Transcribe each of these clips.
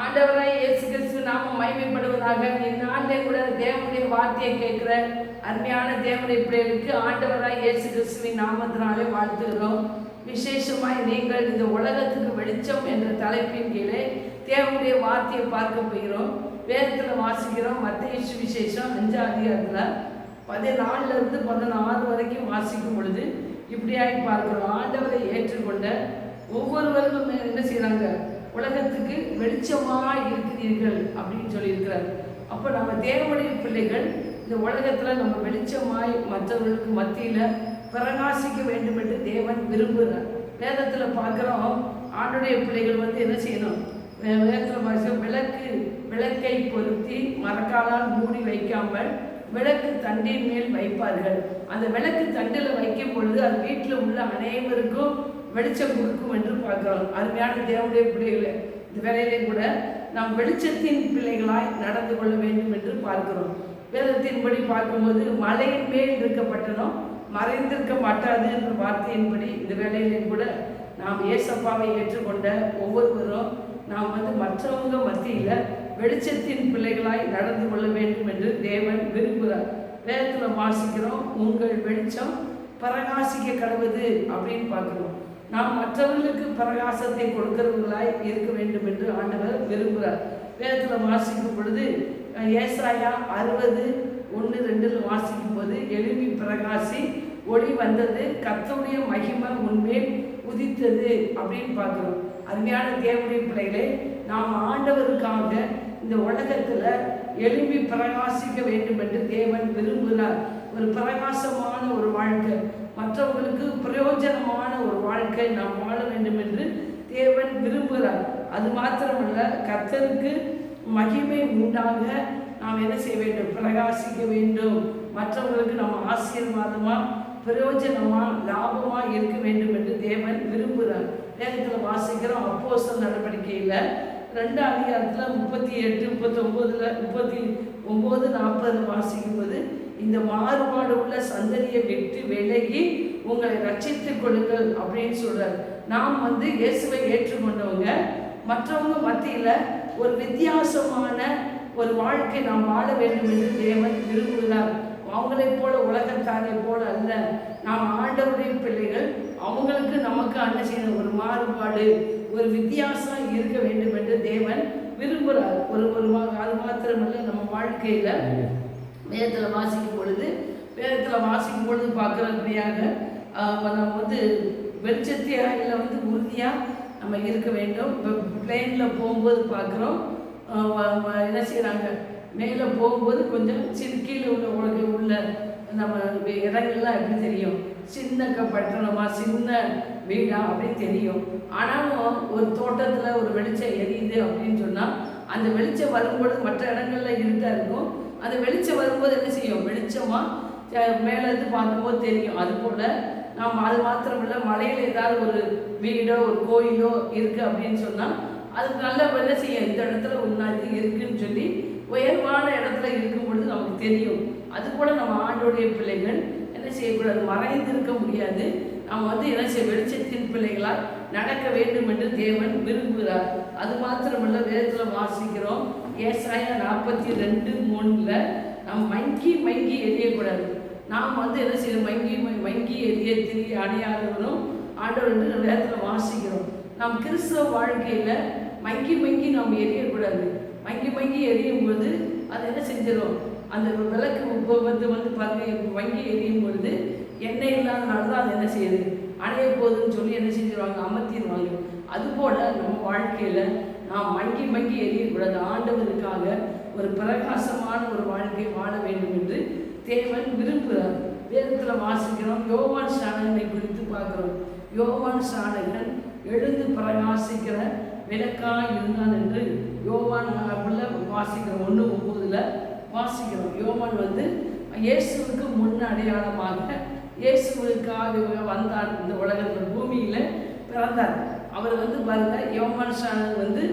ஆண்டவராய் இயேசு கிறிஸ்து நாம மகிமைப்படுவதாக இந்த ஆண்டை கூட தேவனுடைய வார்த்தையை கேட்கிற அருமையான தேவனுடைய பிள்ளைகளுக்கு ஆண்டவராய் இயேசு கிறிஸ்துவின் நாமத்தினாலே வாழ்த்துகிறோம். விசேஷமாய் நீங்கள் இந்த உலகத்துக்கு வெளிச்சம் என்ற தலைப்பின் கீழே தேவனுடைய வார்த்தையை பார்க்க போகிறோம். வேதத்தில் வாசிக்கிறோம். மத்திய சுவிசேஷம் அஞ்சாம் அதிகாரத்தில் பதினாலுல இருந்து பதினாறு வரைக்கும் வாசிக்கும் பொழுது இப்படியாய் பார்க்கிறோம். ஆண்டவரை ஏற்றுக்கொண்ட ஒவ்வொருவருக்கும் என்ன செய்கிறாங்க உலகத்துக்கு வெளிச்சமாக இருக்கிறீர்கள் அப்படின்னு சொல்லியிருக்கிறார். அப்போ நம்ம தேவனுடைய பிள்ளைகள் இந்த உலகத்தில் நம்ம வெளிச்சமாய் மற்றவர்களுக்கு மத்தியில் பிரகாசிக்க வேண்டும் என்று தேவன் விரும்புகிறார். வேதத்தில் பார்க்குறோம் ஆண்டுடைய பிள்ளைகள் வந்து என்ன செய்யணும்? வேதத்தில் பார்க்க விளக்கு விளக்கை பொருத்தி மரக்காலால் மூடி வைக்காமல் விளக்கு தண்டின் மேல் வைப்பார்கள். அந்த விளக்கு தண்டில் வைக்கும் பொழுது அது வீட்டில் உள்ள அனைவருக்கும் வெளிச்சம் கொடுக்கும் என்று பார்க்கிறோம். அருமையான தேவனுடைய பிள்ளைகளை இந்த வேலையிலே கூட நாம் வெளிச்சத்தின் பிள்ளைகளாய் நடந்து கொள்ள வேண்டும் என்று பார்க்கிறோம். வேதத்தின்படி பார்க்கும்போது மலையின் மேல் இருக்கப்பட்டனும் மறைந்திருக்க மாட்டாது என்ற வார்த்தையின்படி இந்த வேலையிலே கூட நாம் ஏசப்பாவை ஏற்றுக்கொண்ட ஒவ்வொருவரும் நாம் வந்து மற்றவங்க மத்தியில் வெளிச்சத்தின் பிள்ளைகளாய் நடந்து கொள்ள வேண்டும் என்று தேவன் விரும்புகிறார். வேதத்தில் வாசிக்கிறோம் உங்கள் வெளிச்சம் பிரகாசிக்க கடவுது அப்படின்னு பார்க்கிறோம். நாம் மற்றவர்களுக்கு பிரகாசத்தை கொடுக்கிறவர்களாய் இருக்க வேண்டும் என்று ஆண்டவர் விரும்புகிறார். வேதத்தில் வாசிக்கும் பொழுது ஏசாயா அறுபது ஒன்று ரெண்டில் வாசிக்கும் போது எழுப்பி பிரகாசி ஒளி வந்தது கர்த்தருடைய மகிமை உன்மேல் உதித்தது அப்படின்னு பார்க்குறோம். அருமையான தேவனுடைய பிள்ளைகளே நாம் ஆண்டவருக்காக இந்த உலகத்தில் எழும்பி பிரகாசிக்க வேண்டும் என்று தேவன் விரும்புகிறார். ஒரு பிரகாசமான ஒரு வாழ்க்கை. மற்றவங்களுக்கு பிரயோஜனமான ஒரு வாழ்க்கை நாம் வாழ வேண்டும் என்று தேவன் விரும்புகிறார். அது மாத்திரமல்ல கர்த்தருக்கு மகிமை உண்டாக நாம் என்ன செய்ய வேண்டும்? பிரகாசிக்க வேண்டும். மற்றவங்களுக்கு நம்ம ஆசீர்வாதமா பிரயோஜனமா லாபமா இருக்க வேண்டும் என்று தேவன் விரும்புகிறார். வேதத்தில் வாசிக்கிறோம் அப்போஸ்தலர் நடவடிக்கையில் ரெண்டு அதிகாரத்தில் முப்பத்தி எட்டு முப்பத்தொம்போதுல முப்பத்தி ஒம்பது நாற்பது வாசிக்கும் போது இந்த மாறுபாடு உள்ள சந்ததியை விட்டு விலகி உங்களை ரட்சித்துக் கொள்ளுங்கள் அப்படின்னு சொல்றாரு. நாம் வந்து இயேசுவை ஏற்றுக்கொண்டவங்க. மற்றவங்க மத்தியில ஒரு வித்தியாசமான ஒரு வாழ்க்கை நாம் வாழ வேண்டும் என்று தேவன் விரும்புகிறார். அவங்களைப் போல உலகத்தாரை போல அல்ல. நாம் ஆண்டவரின் பிள்ளைகள். அவங்களுக்கு நமக்கு என்ன செய்யணும் ஒரு மாறுபாடு ஒரு வித்தியாசம் இருக்க வேண்டும் என்று தேவன் விரும்புகிறார். ஒரு ஒரு அது மாத்திரமல்ல நம்ம வாழ்க்கையில வேதத்தில் வாசிக்கும் பொழுது வேதத்தில் வாசிக்கும் பொழுது பார்க்குறபடியாக நம்ம வந்து வெளிச்சத்தியாயில் வந்து உறுதியாக நம்ம இருக்க வேண்டும். இப்போ பிளெயினில் போகும்போது பார்க்குறோம். என்ன செய்கிறாங்க மேலே போகும்போது கொஞ்சம் சிறு கீழே உள்ள உலக உள்ள நம்ம இடங்கள்லாம் எப்படி தெரியும்? சின்ன க- பட்டணமா சின்ன வீடா அப்படின்னு தெரியும். ஆனாலும் ஒரு தோட்டத்தில் ஒரு வெளிச்சம் எரியுது அப்படின்னு சொன்னால் அந்த வெளிச்சம் வரும்பொழுது மற்ற இடங்கள்ல இருட்டாக இருக்கும். அந்த வெளிச்சம் வரும்போது என்ன செய்யும்? வெளிச்சமாக மேலேருந்து பார்க்கும்போது தெரியும். அது போல் நாம் அது மாத்திரமில்ல மலையில் ஏதாவது ஒரு வீடோ ஒரு கோயிலோ இருக்குது அப்படின்னு சொன்னால் அது நல்ல என்ன செய்யும்? இந்த இடத்துல ஒன்றா இருக்குன்னு சொல்லி உயர்வான இடத்துல இருக்கும் பொழுது நமக்கு தெரியும். அது போல் நம்ம ஆண்டோடைய பிள்ளைகள் என்ன செய்யக்கூடாது? மறைந்து இருக்க முடியாது. நாம் வந்து என்ன செய்ய வெளிச்சத்தின் பிள்ளைகளால் நடக்க வேண்டும் என்று தேவன் விரும்புகிறார். அது மாத்திரமல்ல வேதத்தில் வாசிக்கிறோம். ஏசாயம் நாற்பத்தி ரெண்டு மூணில் நாம் மங்கி மங்கி எரியக்கூடாது நாம் வந்து என்ன செய்யணும்? மங்கி மங்கி எரிய திரிய அணியாதவரும் ஆண்டவர் என்று வேதத்தில் வாசிக்கிறோம். நாம் கிறிஸ்தவ வாழ்க்கையில் மங்கி மங்கி நாம் எரியக்கூடாது மங்கி மங்கி எரியும் போது அது என்ன செஞ்சிடும் அந்த விளக்கு வந்து வந்து பார்த்து வங்கி எரியும் பொழுது எண்ணெய் இல்லாதனால தான் அது என்ன செய்யுது? அணைய போகுதுன்னு சொல்லி என்ன செஞ்சிருவாங்க? அமர்த்திடுவாங்க அதுபோல் நம்ம வாழ்க்கையில் நாம் மங்கி மங்கி எரியக்கூடாது ஆண்டவருக்காக ஒரு பிரகாசமான ஒரு வாழ்க்கை வாழ வேண்டும் என்று தேவன் விரும்புகிறார். வேதத்தில் வாசிக்கிறோம் யோவான் சாணகனை குறித்து பார்க்கிறோம். யோவான் சாணகன் எழுந்து பிரகாசிக்கிற விளக்காக இருந்தான் என்று யோவான் வாசிக்கிறோம் ஒன்று ஒன்பதுல வாசிக்கிறோம். யோவான் வந்து இயேசுவுக்கு முன் அடையாளமாக இயேசுவுக்காக வந்தார். இந்த உலகத்தில் பூமியில் பிறந்தார். அவர் வந்து பாருங்க யோவான் சாணன் வந்து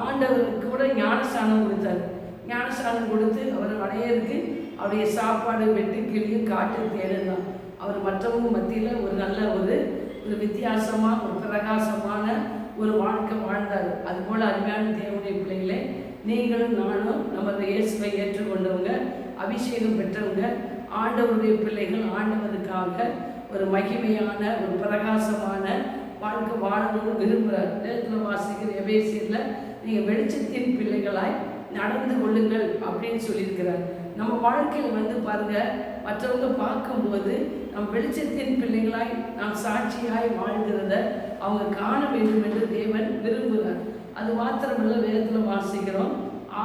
ஆண்டவருக்கு கூட ஞானஸ்தானம் கொடுத்தார். ஞானஸ்தானம் கொடுத்து அவர் வளையருக்கு அவருடைய சாப்பாடு வெட்டு கிளியும் காட்டு தேடுதான் அவர் மற்றவங்க மத்தியில் ஒரு நல்ல ஒரு ஒரு வித்தியாசமாக ஒரு பிரகாசமான ஒரு வாழ்க்கை வாழ்ந்தார். அதுபோல் அருமையான தேவனுடைய பிள்ளைகளே நீங்களும் நானும் நமது இயேசுவை ஏற்றுக்கொண்டவங்க அபிஷேகம் பெற்றவங்க ஆண்டவருடைய பிள்ளைகள் ஆண்டவருக்காக ஒரு மகிமையான ஒரு பிரகாசமான வாழ்க்கை வாழணும்னு விரும்புகிறார் நேரத்தில் வாசிக்கிற எபேசியரில் நீங்கள் வெளிச்சத்தின் பிள்ளைகளாய் நடந்து கொள்ளுங்கள் அப்படின்னு சொல்லியிருக்கிறார். நம்ம வாழ்க்கையில் வந்து பாருங்க மற்றவங்க பார்க்கும்போது நம் வெளிச்சத்தின் பிள்ளைகளாய் நாம் சாட்சியாய் வாழ்கிறத அவங்க காண வேண்டும் என்று தேவன் விரும்புகிறார் அது மாத்திரமல்ல வேதத்தில் வாசிக்கிறோம்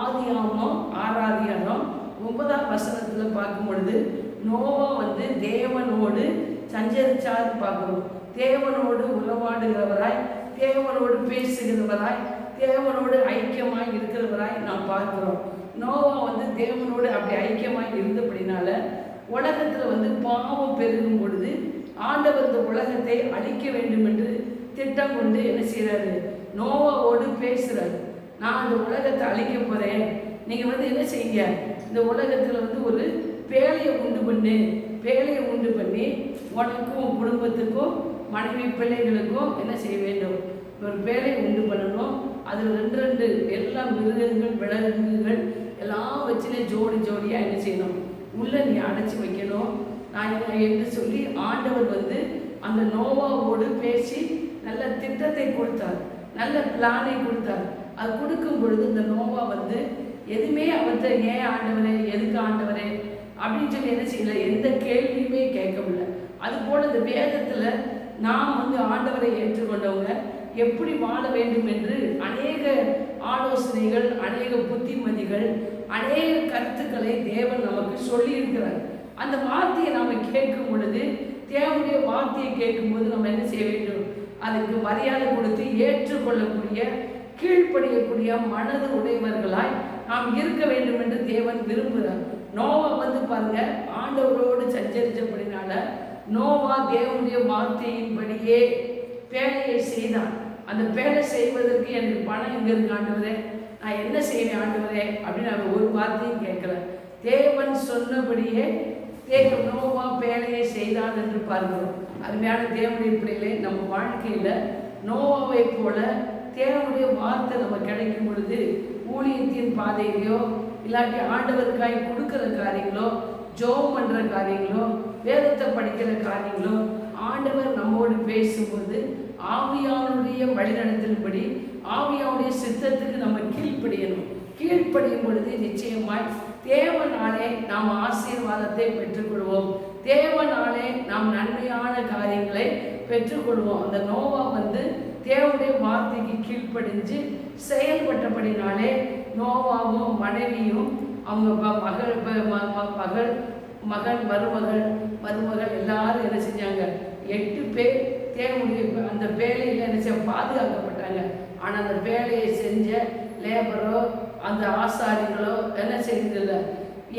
ஆதியாமம் ஆறாதியாரம் ஒன்பதாம் வசனத்தில் பார்க்கும் பொழுது நோவா வந்து தேவனோடு சஞ்சரிச்சார் பார்க்குறோம். தேவனோடு உறவாடுகிறவராய் தேவனோடு பேசுகிறவராய் தேவனோடு ஐக்கியமாய் இருக்கிறவராய் நாம் பார்க்கிறோம். நோவா வந்து தேவனோடு அப்படி ஐக்கியமாய் இருந்தபடினால உலகத்தில் வந்து பாவம் பெருகும் பொழுது ஆண்டவர் இந்த உலகத்தை அழிக்க வேண்டும் என்று திட்டம் கொண்டு என்ன செய்கிறாரு நோவாவோடு பேசுகிறாரு நான் இந்த உலகத்தை அழிக்க போகிறேன் நீங்கள் வந்து என்ன செய்யுங்க? இந்த உலகத்தில் வந்து ஒரு பேழையை உண்டு பண்ணு. பேழையை உண்டு பண்ணி உனக்கும் குடும்பத்துக்கும் மனைவி பிள்ளைகளுக்கும் என்ன செய்ய வேண்டும்? ஒரு பேழையை உண்டு பண்ணணும். அதில் ரெண்டு ரெண்டு எல்லா மிருகங்கள் விலங்குகள் எல்லாம் வச்சுனே ஜோடி ஜோடியாக என்ன செய்யணும்? உள்ளே நீ அடைச்சி வைக்கணும். நான் இதை என்று சொல்லி ஆண்டவர் வந்து அந்த நோவாவோடு பேசி நல்ல திட்டத்தை கொடுத்தார். நல்ல பிளானை கொடுத்தார். அது கொடுக்கும் பொழுது இந்த நோவா வந்து எதுவுமே அவர்கிட்ட ஏன் ஆண்டவரே எதுக்கு ஆண்டவரே? அப்படின்னு சொல்லி என்ன செய்யல. எந்த கேள்வியுமே கேட்கவில்லை. அது போல இந்த வேதத்தில் நாம் வந்து ஆண்டவரை ஏற்றுக்கொண்டவங்க. எப்படி வாழ வேண்டும் என்று அநேக ஆலோசனைகள் அநேக புத்திமதிகள் அநேக கருத்துக்களை தேவன் நமக்கு சொல்லியிருக்கிறார். அந்த வார்த்தையை நாம் கேட்கும் பொழுது தேவனுடைய வார்த்தையை கேட்கும்போது நம்ம என்ன செய்ய வேண்டும்? அதுக்கு மரியாதை கொடுத்து ஏற்றுக்கொள்ளக்கூடிய கீழ்ப்படியக்கூடிய மனது உடையவர்களாய் நாம் இருக்க வேண்டும் என்று தேவன் விரும்புகிறார். நோவை வந்து பாருங்க ஆண்டவரோடு சஞ்சரிச்சபடினால நோவா தேவனுடைய வார்த்தையின்படியே பேழையை செய்தான். அந்த பேழை செய்வதற்கு எனக்கு பணம் எங்க இருக்கு ஆண்டவரே? நான் என்ன செய்வேன் ஆண்டுவரே? அப்படின்னு அவர் ஒரு வார்த்தையும் கேட்கல. தேவன் சொன்னபடியே தேவ நோவா பேழையை செய்தான் என்று பார்க்கிறோம் அருமையான தேவனுடைய பிள்ளைகளே நம்ம வாழ்க்கையில் நோவாவை போல தேவனுடைய வார்த்தை நம்ம கிடைக்கும் பொழுது ஊழியத்தின் பாதையிலையோ இல்லாட்டி ஆண்டவருக்காய் கொடுக்குற காரியங்களோ ஜோம் பண்ணுற காரியங்களோ வேதத்தை படிக்கிற காரியங்களும் ஆண்டவர் நம்மோடு பேசும்போது ஆவியானுடைய வழிநடத்தின்படி ஆவியாவுடைய சித்தத்துக்கு நம்ம கீழ்ப்படியணும். கீழ்ப்படியும் பொழுது நிச்சயமாய் தேவனாலே நாம் ஆசீர்வாதத்தை பெற்றுக்கொள்வோம். தேவனாலே நாம் நன்மையான காரியங்களை பெற்றுக்கொள்வோம். அந்த நோவா வந்து தேவனுடைய வார்த்தைக்கு கீழ்ப்படிஞ்சு செயல்பட்டபடினாலே நோவாவும் மனைவியும் அவங்க மகள் ம- மகள் மகன் மருமகள் மருமகள் எல்லாரும் என்ன செஞ்சாங்க? எட்டு பேர் தேவனுடைய அந்த வேலையில் என்ன செய்ய பாதுகாக்கப்பட்டாங்க. ஆனால் அந்த வேலையை செஞ்ச லேபரோ அந்த ஆசாரிகளோ என்ன செய்யறதில்ல.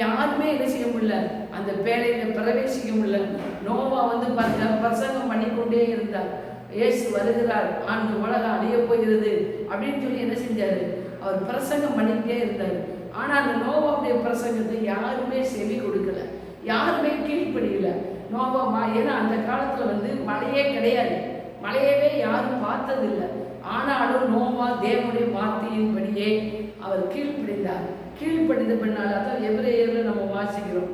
யாருமே என்ன செய்ய முடியல. அந்த பேழையில பிரவேசிக்க முடியல. நோவா வந்து பார்த்த பிரசங்கம் பண்ணிக்கொண்டே இருந்தார். இயேசு வருகிறார். அந்த உலகம் அழிய போகிறது அப்படின்னு சொல்லி என்ன செஞ்சாரு? அவர் பிரசங்கம் பண்ணிக்கிட்டே இருந்தார். ஆனால் அந்த நோவாவுடைய பிரசங்கத்தை யாருமே செவி கொடுக்கல யாருமே கீழ்ப்படியல. நோவா மா- ஏன்னா அந்த காலத்தில் வந்து மழையே கிடையாது. மழையவே யாரும் பார்த்ததில்லை. ஆனாலும் நோவா தேவனுடைய வார்த்தையின்படியே அவர் கீழ்ப்படிந்தார். கீழ்ப்படிந்த பின்னால் தான் எபிரேயரில் நம்ம வாசிக்கிறோம்.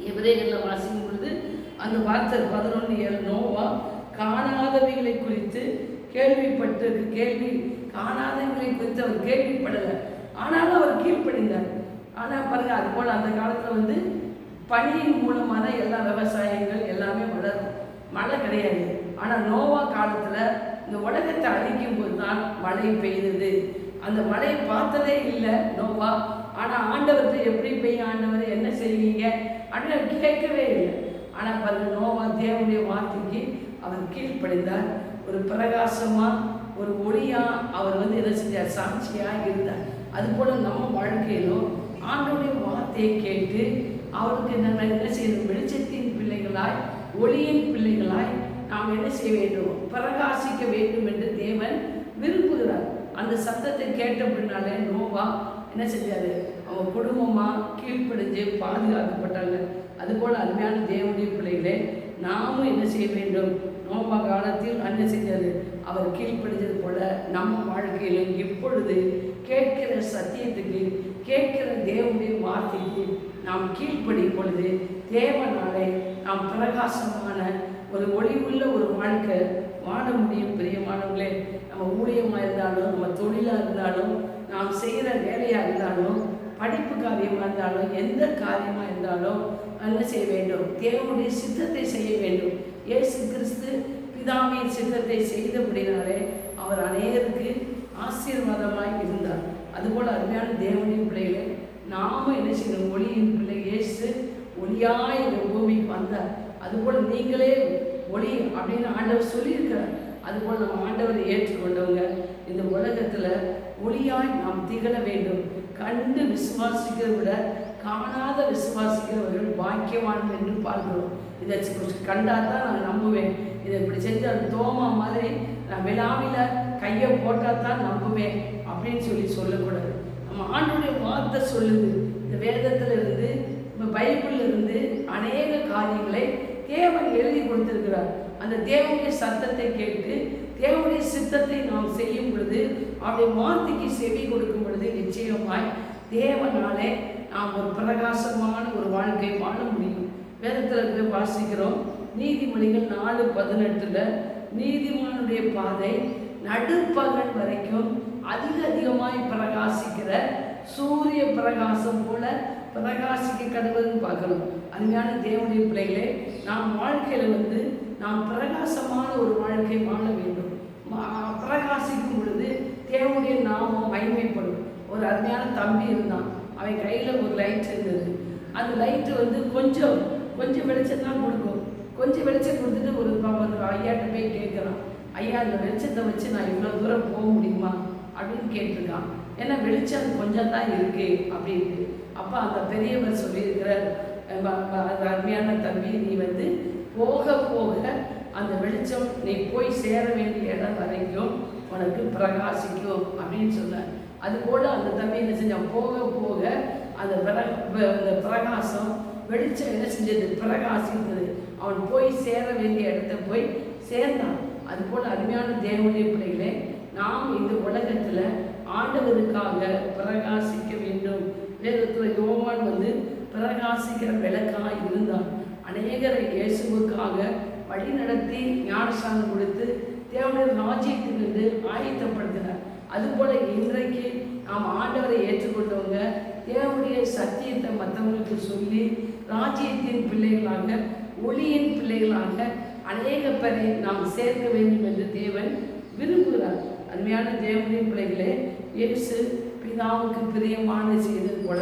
எபிரேயரில் வாசிக்கும் பொழுது அந்த வார்த்தை பதினொன்று ஏழு நோவா காணாதவைகளை குறித்து கேள்விப்பட்டு கேள்வி. காணாதவைகளை குறித்து அவர் கேள்விப்படலை. ஆனாலும் அவர் கீழ்ப்படிந்தார். ஆனால் பாருங்க அது போல் அந்த காலத்தில் வந்து பனியின் மூலமாக தான் எல்லா விவசாயங்கள் எல்லாமே வளரும். மழை கிடையாது. ஆனால் நோவா காலத்தில் இந்த உலகத்தை அழிக்கும் போது தான் மழை பெய்தது. அந்த மழையை பார்த்ததே இல்லை நோவா. ஆனால் ஆண்டவர்கிட்ட எப்படி பெய்ய ஆண்டவர் என்ன செய்வீங்க? அப்படின்னு கேட்கவே இல்லை. ஆனால் பாருங்க நோவா தேவனுடைய வார்த்தைக்கு அவர் கீழ்ப்படைந்தார். ஒரு பிரகாசமாக ஒரு ஒளியாக அவர் வந்து என்ன செஞ்சார்? சாட்சியாக இருந்தார். அதுபோல் நம்ம வாழ்க்கையிலும் ஆண்டவருடைய வார்த்தையை கேட்டு அவருக்கு நம்ம என்ன செய்யணும்? வெளிச்சத்தின் பிள்ளைகளாய் ஒளியின் பிள்ளைகளாய் நாம் என்ன செய்ய வேண்டும்? பிரகாசிக்க வேண்டும் என்று தேவன் விரும்புகிறார். அந்த சத்தத்தை கேட்ட பின்னாலே நோவா என்ன செஞ்சாரு? அவன் குடும்பமா கீழ்ப்படிஞ்சு பாதுகாக்கப்பட்டாங்க. அதுபோல் அருமையான தேவனுடைய பிள்ளைகளே நாமும் என்ன செய்ய வேண்டும்? நோவா காலத்தில் என்ன செஞ்சாரு? அவர் கீழ்ப்படிஞ்சது போல நம்ம வாழ்க்கையிலும் இப்பொழுது கேட்கிற சத்தியத்துக்கு கேட்கிற தேவனுடைய வார்த்தைக்கு நாம் கீழ்ப்படியும் பொழுது தேவனாலே நாம் பிரகாசமான ஒரு ஒளிவுள்ள ஒரு வாழ்க்கை வாழ முடியும் பிரியமானவங்களே நம்ம ஊழியமாக இருந்தாலும் நம்ம தொழிலாக இருந்தாலும் நாம் செய்கிற வேலையாக இருந்தாலும் படிப்பு காரியமாக இருந்தாலும் எந்த காரியமாக இருந்தாலும் என்ன செய்ய வேண்டும். தேவனுடைய சித்தத்தை செய்ய வேண்டும். ஏசு கிறிஸ்து பிதாவின் சித்தத்தை செய்தபடினாலே அவர் அநேகருக்கு ஆசீர்வாதமாய் இருந்தார். அதுபோல் அருமையான தேவனின் பிள்ளைகளை நாம என்ன செய்யணும் ஒளியின் பிள்ளை இயேசு ஒளியாய் இந்த பூமிக்கு வந்தார். அதுபோல் நீங்களே ஒளி அப்படின்னு ஆண்டவர் சொல்லியிருக்கிறார். அதுபோல் நம்ம ஆண்டவரை ஏற்றுக்கொண்டவங்க இந்த உலகத்தில் ஒளியாய் நாம் திகழ வேண்டும். கண்டு விசுவாசிக்கிறத விட காணாத விசுவாசிக்கிறவர்கள் பாக்கியவான் என்று பார்க்கிறோம். இதை கண்டால் தான் நான் நம்புவேன். இதை இப்படி செஞ்சால் தோமா மாதிரி நான் விழாவில் கையை போட்டால் தான் நம்புவேன் அப்படின்னு சொல்லி சொல்லக்கூடாது. ஆண்டுடைய வார்த்தை சொல்லுது. இந்த வேதத்தில் இருந்து பைபிள் இருந்து அநேக காரியங்களை தேவன் எழுதி கொடுத்திருக்கிறார். அந்த தேவனுடைய சத்தத்தை கேட்டு தேவனுடைய சித்தத்தை நாம் செய்யும் பொழுது அவருடைய வார்த்தைக்கு செவி கொடுக்கும் பொழுது நிச்சயமாய் தேவனாலே நாம் ஒரு பிரகாசமான ஒரு வாழ்க்கை வாழ முடியும். வேதத்தில் இருந்து வாசிக்கிறோம் நீதிமொழிகள் நாலு பதினெட்டுல நீதிமானுடைய பாதை நடுப்பகல் வரைக்கும் அதிக அதிகமாய் பிரகாசிக்கிற சூரிய பிரகாசம் போல பிரகாசிக்க கடவுள்னு பார்க்கணும். அருமையான தேவனுடைய பிள்ளைகளே நாம் வாழ்க்கையில் வந்து நாம் பிரகாசமான ஒரு வாழ்க்கை வாழ வேண்டும். பிரகாசிக்கும் பொழுது தேவனுடைய நாமம் மகிமைப்படும். ஒரு அருமையான தம்பி இருந்தான். அவன் கையில் ஒரு லைட் இருந்தது. அந்த லைட்டு வந்து கொஞ்சம் கொஞ்சம் வெளிச்சம் தான் கொடுக்கும். கொஞ்சம் வெளிச்சம் கொடுத்துட்டு ஒரு ஒரு ஐயாட்ட போய் கேட்குறான். ஐயா இந்த வெளிச்சத்தை வச்சு நான் இவ்வளோ தூரம் போக முடியுமா? அப்படின்னு கேட்டிருக்கான். ஏன்னா வெளிச்சம் கொஞ்சம் தான் இருக்கு அப்படின்ட்டு. அப்போ அந்த பெரியவர் சொல்லியிருக்கிறார் அந்த அருமையான தம்பி நீ வந்து போக போக அந்த வெளிச்சம் நீ போய் சேர வேண்டிய இடம் வரைக்கும் உனக்கு பிரகாசிக்கும் அப்படின்னு சொன்னார் அதுபோல் அந்த தம்பி என்ன செஞ்சான்? போக போக அந்த அந்த பிரகாசம் வெளிச்சம் என்ன செஞ்சது? பிரகாசித்தது. அவன் போய் சேர வேண்டிய இடத்த போய் சேர்ந்தான். அது போல் அருமையான தேவனுடைய பிள்ளைகள் ஆண்டவருக்காக பிரகாசிக்க வேண்டும். வேதத்தில் யோவான் வந்து பிரகாசிக்கிற விளக்காக இருந்தான். அநேகரை இயேசுவுக்காக வழி நடத்தி ஞானஸ்தானம் கொடுத்து தேவனுடைய ராஜ்யத்திலிருந்து ஆயத்தப்படுத்தினார். அதுபோல இன்றைக்கு நாம் ஆண்டவரை ஏற்றுக்கொண்டவங்க தேவனுடைய சத்தியத்தை மற்றவங்களுக்கு சொல்லி ராஜ்யத்தின் பிள்ளைகளாக ஒளியின் பிள்ளைகளாக அநேக பேரை நாம் சேர்க்க வேண்டும் என்று தேவன் விரும்புகிறார். அருமையான தேவனின் பிள்ளைகளே இயேசு பிதாவுக்கு பிரியமான செய்தது போல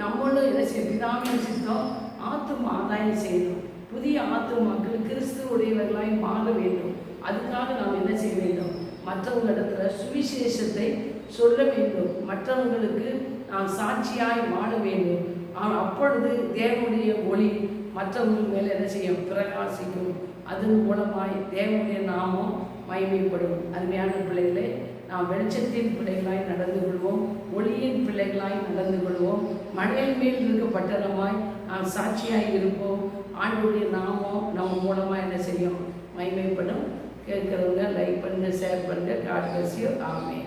நம்மளும் என்ன செய்ய பிதாவின் சித்தம் ஆத்தும் ஆதாயம் செய்யணும். புதிய ஆத்துமாக்கள் கிறிஸ்துவுடையவர்களாய் மாற வேண்டும். அதுக்காக நாம் என்ன செய்ய வேண்டும்? மற்றவங்களிடத்துல சுவிசேஷத்தை சொல்ல வேண்டும். மற்றவங்களுக்கு நாம் சாட்சியாய் வாழ வேண்டும். ஆனால் அப்பொழுது தேவனுடைய ஒளி மற்றவங்களுக்கு மேலே என்ன செய்யும்? பிரகாசிக்கும். அதன் மூலமாய் தேவனுடைய நாமம் மகிமைப்படும். அருமையான பிள்ளைகளை நாம் வெளிச்சத்தின் பிள்ளைகளாய் நடந்து கொள்வோம் ஒளியின் பிள்ளைகளாய் நடந்து கொள்வோம். மழையின் மேல் இருக்க பட்டணமாய் நாம் சாட்சியாய் இருப்போம். ஆண்டுடைய நாமம் நம்ம மூலமாக என்ன செய்யும்? மகிமைப்படும் கேட்குறவங்க லைக் பண்ணுங்க ஷேர் பண்ணுங்க. காட் பிளஸ் யூ ஆமே